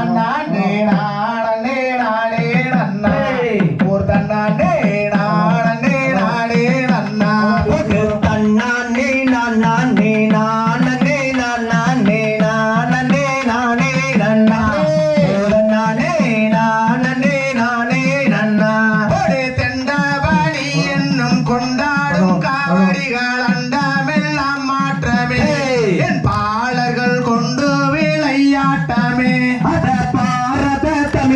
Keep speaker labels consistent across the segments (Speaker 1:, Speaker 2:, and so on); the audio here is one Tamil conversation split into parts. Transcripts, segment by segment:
Speaker 1: தன்னாண்டே நாடனே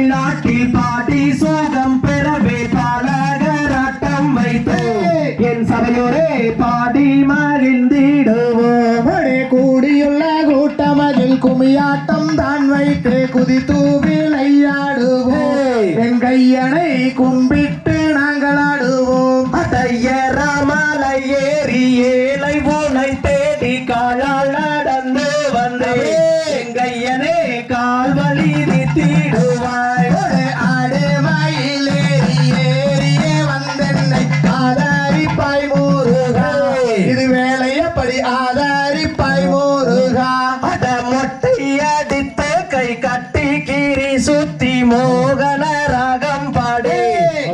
Speaker 2: தமிழ்நாட்டில் பாடி சுகம் பெறவே பாலகராட்டம் வைத்து என் சபையோரே பாடி மகிழ்ந்திடுவோம்.
Speaker 1: கூடியுள்ள கூட்டமதில் குமியாட்டம் தான் வைத்து குதித்து விளையாடுவோம். என் கையனை கும்பிட்டு நாங்கள் ஆடுவோம்
Speaker 2: அதையராமலை ஏறி ஏழை உனை தேடி காலால் நடந்து வந்தேன். எங்கையனே கால் வலி தீடுவாய்
Speaker 1: வேலையப்படி ஆதாரிப்பாய் முருகா
Speaker 2: அத மொட்டை அடித்து கை கட்டி கீரி சுத்தி மோகன ராகம் பாடு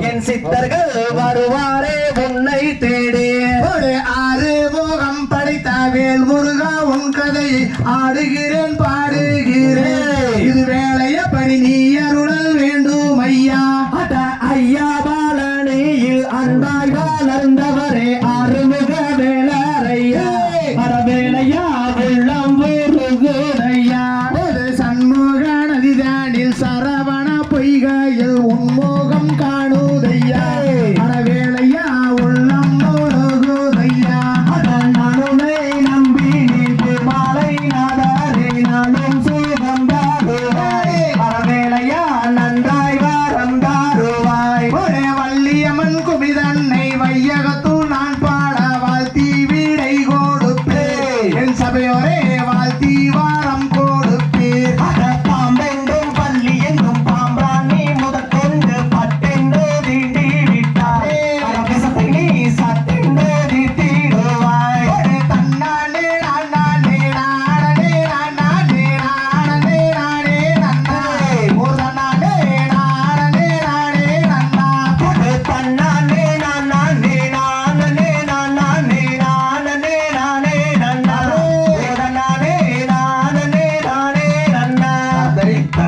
Speaker 2: என் சித்தர்கள் வருவாரே உன்னை தேடி
Speaker 1: ஒரு ஆறு முகம் படைத்த வேல் முருகா உன் கதையை ஆடுகிறேன் பாடுகிறேன் இது வேலையப்படி நீ அருளல் வேண்டும் ஐயா
Speaker 2: அட ஐயா பாலனையில் அன்பாய் வளர்ந்தவரே அருமுக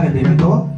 Speaker 1: Để nó.